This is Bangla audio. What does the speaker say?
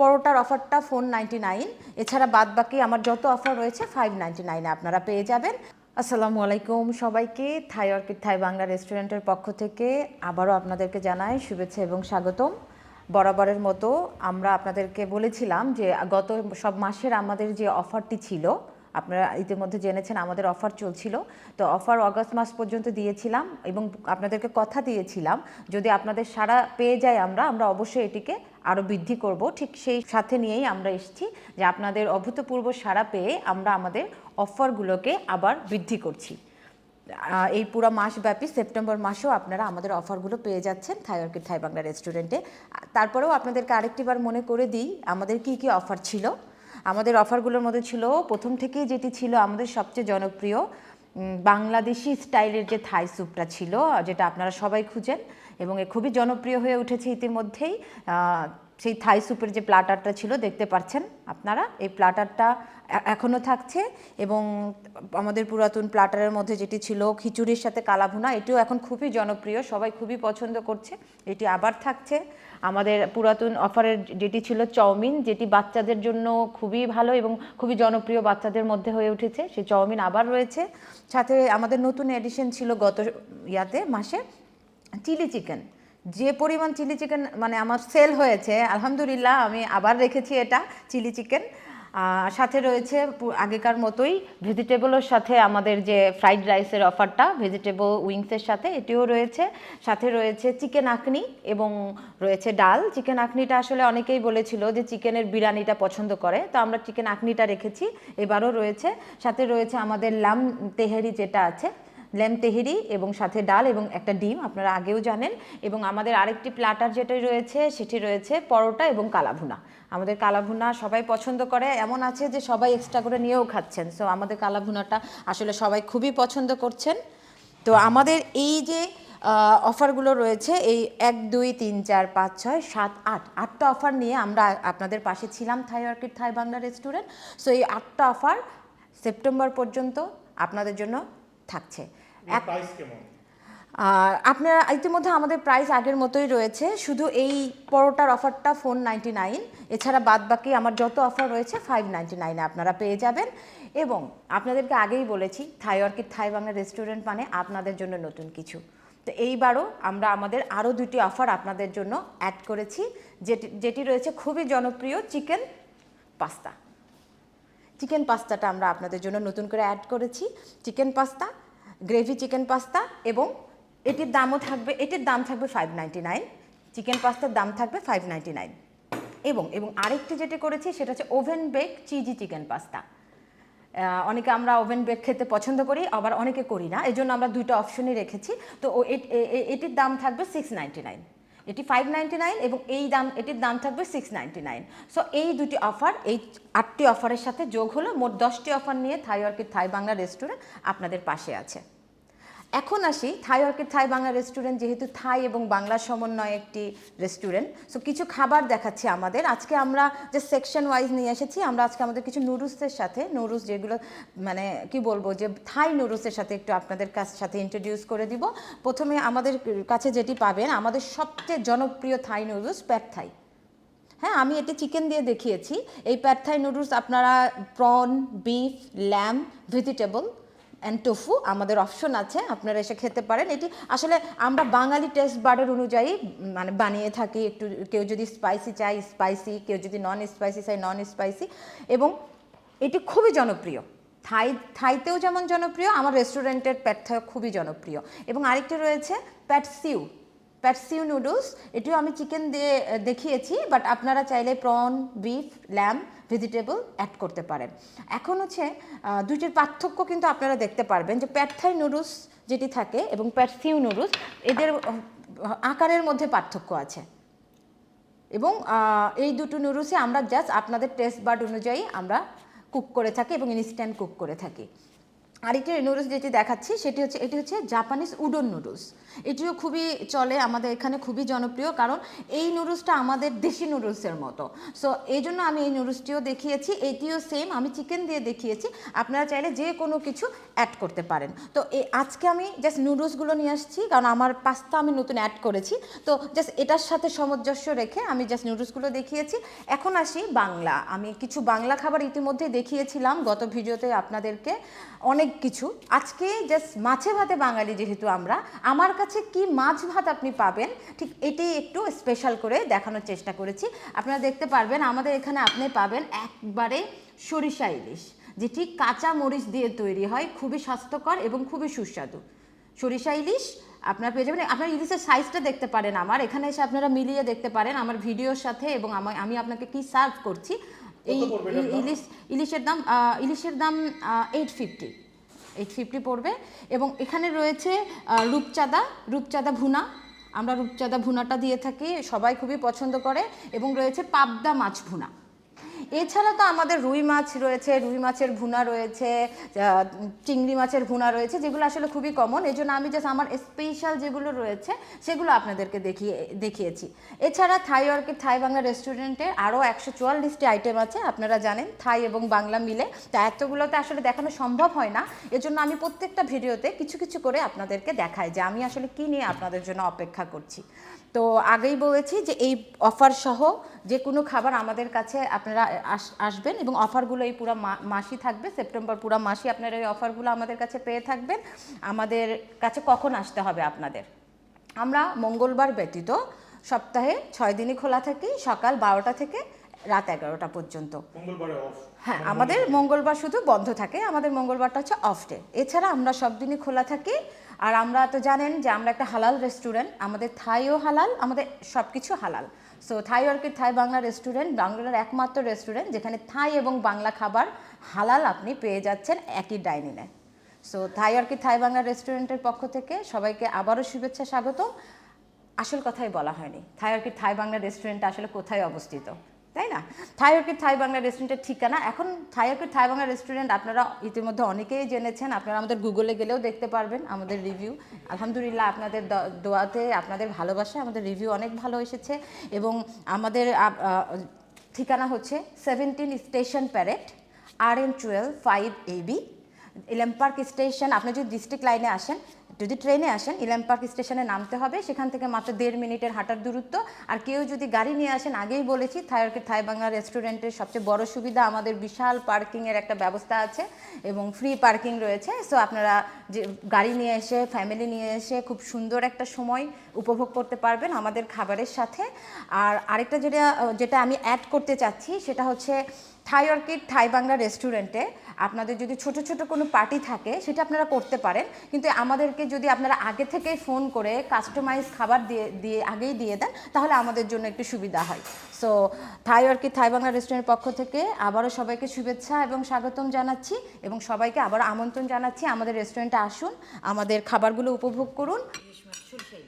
পরোটার অফারটা ফোর নাইনটি নাইন এছাড়া বাদ বাকি আমার যত অফার রয়েছে ফাইভ নাইনটি নাইনে আপনারা পেয়ে যাবেন। আসসালামু আলাইকুম সবাইকে, থাই অর্কিড, থাই বাংলা রেস্টুরেন্টের পক্ষ থেকে আবারও আপনাদেরকে জানাই শুভেচ্ছা এবং স্বাগতম। বরাবরের মতো আমরা আপনাদেরকে বলেছিলাম যে গত সব মাসের আমাদের যে অফারটি ছিল, আপনারা ইতিমধ্যে জেনেছেন আমাদের অফার চলছিল, তো অফার অগাস্ট মাস পর্যন্ত দিয়েছিলাম এবং আপনাদেরকে কথা দিয়েছিলাম, যদি আপনাদের সারা পেয়ে যায় আমরা আমরা অবশ্যই এটিকে আরও বৃদ্ধি করব। ঠিক সেই সাথে নিয়েই আমরা এসেছি যে আপনাদের অভূতপূর্ব সারা পেয়ে আমরা আমাদের অফারগুলোকে আবার বৃদ্ধি করছি। এই পুরো মাসব্যাপী সেপ্টেম্বর মাসেও আপনারা আমাদের অফারগুলো পেয়ে যাচ্ছেন থাই অর্কিড, থাই বাংলা রেস্টুরেন্টে। তারপরেও আপনাদেরকে আরেকটিবার মনে করে দিই, আমাদের কি কি অফার ছিল? আমাদের অফারগুলোর মধ্যে ছিল, প্রথম থেকেই যেটি ছিল আমাদের সবচেয়ে জনপ্রিয় বাংলাদেশি স্টাইলের যে থাই স্যুপটা ছিল, যেটা আপনারা সবাই খুঁজেন এবং এ খুবই জনপ্রিয় হয়ে উঠেছে ইতিমধ্যেই। সেই থাই স্যুপের যে প্লাটারটা ছিল, দেখতে পাচ্ছেন আপনারা? এই প্লাটারটা এখনও থাকছে এবং আমাদের পুরাতন প্লাটারের মধ্যে যেটি ছিল খিচুড়ির সাথে কালাভুনা, এটিও এখন খুবই জনপ্রিয়, সবাই খুবই পছন্দ করছে। এটি আবার থাকছে। আমাদের পুরাতন অফারের যেটি ছিল চাউমিন, যেটি বাচ্চাদের জন্য খুবই ভালো এবং খুবই জনপ্রিয় বাচ্চাদের মধ্যে হয়ে উঠেছে, সেই চাউমিন আবার রয়েছে। সাথে আমাদের নতুন এডিশন ছিল গত ইয়াতে মাসে, চিলি চিকেন। যে পরিমাণ চিলি চিকেন মানে আমার সেল হয়েছে, আলহামদুলিল্লাহ আমি আবার রেখেছি এটা, চিলি চিকেন। সাথে রয়েছে আগেকার মতোই ভেজিটেবলের সাথে আমাদের যে ফ্রাইড রাইসের অফারটা, ভেজিটেবল উইংসের সাথে, এটিও রয়েছে। সাথে রয়েছে চিকেন আঁকনি এবং রয়েছে ডাল। চিকেন আঁকনিটা আসলে অনেকেই বলেছিল যে চিকেনের বিরিয়ানিটা পছন্দ করে, তো আমরা চিকেন আঁকনিটা রেখেছি, এবারও রয়েছে। সাথে রয়েছে আমাদের লাম তেহারি যেটা আছে লেম তেহেরি এবং সাথে ডাল এবং একটা ডিম, আপনারা আগেও জানেন। এবং আমাদের আরেকটি প্লাটার যেটা রয়েছে, সেটি রয়েছে পরোটা এবং কালাভুনা। আমাদের কালাভুনা সবাই পছন্দ করে। এমন আছে যে সবাই এক্সট্রা করে নিয়েও খাচ্ছেন। সো আমাদের কালাভুনাটা আসলে সবাই খুবই পছন্দ করছেন। তো আমাদের এই যে অফারগুলো রয়েছে, এই এক, দুই, তিন, চার, পাঁচ, ছয়, সাত, আট, আটটা অফার নিয়ে আমরা আপনাদের পাশে ছিলাম Thai Orchid, Thai Bangla restaurant. So এই আটটা অফার সেপ্টেম্বর পর্যন্ত আপনাদের জন্য থাকছে। প্রাইস কেমন? আর আপনারা ইতিমধ্যে আমাদের প্রাইস আগের মতোই রয়েছে। শুধু এই পরোটার অফারটা ফোর নাইনটি নাইন এছাড়া বাদ বাকি আমার যত অফার রয়েছে ফাইভ নাইনটি নাইনে আপনারা পেয়ে যাবেন। এবং আপনাদেরকে আগেই বলেছি Thai Orchid Thai Bangla restaurant মানে আপনাদের জন্য নতুন কিছু। তো এইবারও আমরা আমাদের আরও দুটি অফার আপনাদের জন্য অ্যাড করেছি। যেটি যেটি রয়েছে খুবই জনপ্রিয় চিকেন পাস্তা। চিকেন পাস্তাটা আমরা আপনাদের জন্য নতুন করে অ্যাড করেছি। Chicken pasta gravy chicken pasta এবং এটির দামও থাকবে, এটির দাম থাকবে ফাইভ নাইনটি নাইন চিকেন পাস্তার দাম থাকবে ফাইভ নাইন এবং এবং আরেকটি যেটি করেছি সেটা হচ্ছে oven bake cheesy chicken pasta. অনেকে আমরা ওভেন বেক খেতে পছন্দ করি, আবার অনেকে করি না এই জন্য আমরা দুইটা অপশনই রেখেছি। তো এটির দাম থাকবে সিক্স নাইনটি নাইন এটি ফাইভ নাইনটি নাইন এবং এই দাম, এটির দাম থাকবে সিক্স নাইনটি নাইন সো এই দুটি অফার এই আটটি অফারের সাথে যোগ হলো। মোট দশটি অফার নিয়ে Thai Orchid Thai Bangla restaurant আপনাদের পাশে আছে। এখন আসি Thai Orchid Thai Bangla restaurant যেহেতু থাই এবং বাংলা সমন্বয় একটি রেস্টুরেন্ট সো কিছু খাবার দেখাচ্ছি আমাদের। আজকে আমরা যে সেকশন ওয়াইজ নিয়ে এসেছি, আমরা আজকে আমাদের কিছু নুডলসের সাথে নুডলস যেগুলো মানে কি বলব যে থাই নুডলসের সাথে একটু আপনাদের কাছ, সাথে ইন্ট্রোডিউস করে দিব। প্রথমে আমাদের কাছে যেটি পাবেন, আমাদের সবচেয়ে জনপ্রিয় থাই নুডলস প্যাট থাই হ্যাঁ আমি এটি চিকেন দিয়ে দেখিয়েছি। এই প্যাড থাই নুডলস আপনারা prawn beef lamb vegetable and tofu আমাদের অপশন আছে, আপনারা এসে খেতে পারেন। এটি আসলে আমরা বাঙালি টেস্ট বার্ডের অনুযায়ী মানে বানিয়ে থাকি। একটু কেউ যদি স্পাইসি চাই স্পাইসি কেউ যদি নন স্পাইসি চাই নন স্পাইসি এবং এটি খুবই জনপ্রিয়। থাই, থাইতেও যেমন জনপ্রিয়, আমার রেস্টুরেন্টের প্যাট থাই খুবই জনপ্রিয়। এবং আরেকটি রয়েছে প্যাট সিউ প্যাটসিউ নুডলস এটিও আমি চিকেন দিয়ে দেখিয়েছি বাট আপনারা চাইলে prawn beef lamb vegetable add করতে পারেন। এখন হচ্ছে দুইটির পার্থক্য কিন্তু আপনারা দেখতে পারবেন যে প্যাটথাই নুডলস যেটি থাকে এবং প্যাটসিউ নুডলস এদের আকারের মধ্যে পার্থক্য আছে। এবং এই দুটো নুডলসে আমরা জাস্ট আপনাদের টেস্ট বার্ড অনুযায়ী আমরা কুক করে থাকি এবং ইনস্ট্যান্ট কুক করে থাকি। আরেকটি নুডলস যেটি দেখাচ্ছি, সেটি হচ্ছে, এটি হচ্ছে জাপানিজ উডন নুডলস এটিও খুবই চলে আমাদের এখানে, খুবই জনপ্রিয়, কারণ এই নুডলসটা আমাদের দেশি নুডলসের মতো। সো এই জন্য আমি এই নুডলসটিও দেখিয়েছি, এটিও সেম আমি চিকেন দিয়ে দেখিয়েছি। আপনারা চাইলে যে কোনো কিছু অ্যাড করতে পারেন। তো এই আজকে আমি জাস্ট নুডলসগুলো নিয়ে আসছি, কারণ আমার পাস্তা আমি নতুন অ্যাড করেছি। তো জাস্ট এটার সাথে সামঞ্জস্য রেখে আমি জাস্ট নুডলসগুলো দেখিয়েছি। এখন আসি বাংলা। আমি কিছু বাংলা খাবার ইতিমধ্যে দেখিয়েছিলাম গত ভিডিওতে আপনাদেরকে। অনেক কিছু। আজকে জাস্ট মাছে ভাতে বাঙালি যেহেতু আমরা আমার কাছে কি মাছ ভাত আপনি পাবেন ঠিক এটি একটু স্পেশাল করে দেখানোর চেষ্টা করেছি। আপনারা দেখতে পারবেন আমাদের এখানে আপনি পাবেন একবারে সরিষা ইলিশ যেটি কাঁচা মরিচ দিয়ে তৈরি হয় খুবই স্বাস্থ্যকর এবং খুবই সুস্বাদু। সরিষা ইলিশ আপনার পেয়ে যাবেন আপনার ইলিশের সাইজটা দেখতে পারেন আমার এখানে এসে আপনারা মিলিয়ে দেখতে পারেন আমার ভিডিওর সাথে এবং আমা- আমি আপনাকে কি সার্ভ করছি এই? ইলিশ ইলিশের দাম ইলিশের দাম এইট ফিফটি এইট থ্রিপটি পড়বে। এবং এখানে রয়েছে রূপচাঁদা রূপচাঁদা ভুনা। আমরা রূপচাঁদা ভুনাটা দিয়ে থাকি, সবাই খুবই পছন্দ করে। এবং রয়েছে পাবদা মাছ ভুনা। এছাড়া তো আমাদের রুই মাছ রয়েছে, রুই মাছের ভুনা রয়েছে চিংড়ি মাছের ভুনা রয়েছে, যেগুলো আসলে খুবই কমন এই জন্য আমি জাস্ট আমার স্পেশাল যেগুলো রয়েছে, সেগুলো আপনাদেরকে দেখিয়ে, দেখিয়েছি। এছাড়া থাই অর্কিড থাই বাংলা রেস্টুরেন্টে আরও একশো চুয়াল্লিশটি আইটেম আছে, আপনারা জানেন, থাই এবং বাংলা মিলে। তা এতগুলোতে আসলে দেখানো সম্ভব হয় না। এজন্য আমি প্রত্যেকটা ভিডিওতে কিছু কিছু করে আপনাদেরকে দেখাই যে আমি আসলে কী নিয়ে আপনাদের জন্য অপেক্ষা করছি। তো আগেই বলেছি যে এই অফার সহ যে কোনো খাবার আমাদের কাছে আপনারা আসবেন এবং অফারগুলো এই পুরো মাসই থাকবে। সেপ্টেম্বর পুরো মাসই আপনারা এই অফারগুলো আমাদের কাছে পেয়ে থাকবেন। আমাদের কাছে কখন আসতে হবে আপনাদের? আমরা মঙ্গলবার ব্যতীত সপ্তাহে ছয় দিনই খোলা থাকি সকাল বারোটা থেকে রাত এগারোটা পর্যন্ত। হ্যাঁ আমাদের মঙ্গলবার শুধু বন্ধ থাকে আমাদের মঙ্গলবারটা হচ্ছে অফ ডে এছাড়া আমরা সব দিনই খোলা থাকি আর আমরা তো জানেন যে আমরা একটা হালাল রেস্টুরেন্ট আমাদের থাইও হালাল, আমাদের সব কিছু হালাল। So Thai Orchid, Thai Bangla restaurant বাংলার একমাত্র রেস্টুরেন্ট যেখানে থাই এবং বাংলা খাবার হালাল আপনি পেয়ে যাচ্ছেন একই ডাইনিংয়ে so Thai Orchid, Thai Bangla রেস্টুরেন্টের পক্ষ থেকে সবাইকে আবারও শুভেচ্ছা, স্বাগতম। আসল কথাই বলা হয়নি। Thai Orchid, Thai Bangla restaurant আসলে কোথায় অবস্থিত? তাই না? থাই অর্কিড থাই বাংলা রেস্টুরেন্টের ঠিকানা। এখন Thai Orchid Thai Bangla restaurant আপনারা ইতিমধ্যে অনেকেই জেনেছেন। আপনারা আমাদের গুগলে গেলেও দেখতে পারবেন আমাদের রিভিউ আলহামদুলিল্লাহ, আপনাদের দোয়াতে, আপনাদের ভালোবাসা আমাদের রিভিউ অনেক ভালো এসেছে। এবং আমাদের ঠিকানা হচ্ছে seventeen Station Parade R N twelve five AB Elm Park station আপনি যদি ডিস্ট্রিক্ট লাইনে আসেন যদি ট্রেনে আসেন, ইলেম পার্ক স্টেশনে নামতে হবে, সেখান থেকে মাত্র দেড় মিনিটের হাঁটার দূরত্ব। আর কেউ যদি গাড়ি নিয়ে আসেন, আগেই বলেছি থাইরকে থাই বাংলা রেস্টুরেন্টের সবচেয়ে বড় সুবিধা আমাদের বিশাল পার্কিংয়ের একটা ব্যবস্থা আছে এবং ফ্রি পার্কিং রয়েছে। সো আপনারা যে গাড়ি নিয়ে এসে ফ্যামিলি নিয়ে এসে খুব সুন্দর একটা সময় উপভোগ করতে পারবেন আমাদের খাবারের সাথে। আর আরেকটা যেটা যেটা আমি অ্যাড করতে চাচ্ছি, সেটা হচ্ছে থাই অর্কিড, থাই বাংলা রেস্টুরেন্টে আপনাদের যদি ছোট ছোট কোনো পার্টি থাকে, সেটা আপনারা করতে পারেন। কিন্তু আমাদেরকে যদি আপনারা আগে থেকেই ফোন করে কাস্টমাইজ খাবার দিয়ে দিয়ে, আগেই দিয়ে দেন, তাহলে আমাদের জন্য একটু সুবিধা হয়। So Thai Orchid, Thai Bangla রেস্টুরেন্টের পক্ষ থেকে আবারও সবাইকে শুভেচ্ছা এবং স্বাগতম জানাচ্ছি এবং সবাইকে আবার আমন্ত্রণ জানাচ্ছি আমাদের রেস্টুরেন্টে আসুন, আমাদের খাবারগুলো উপভোগ করুন। সরষে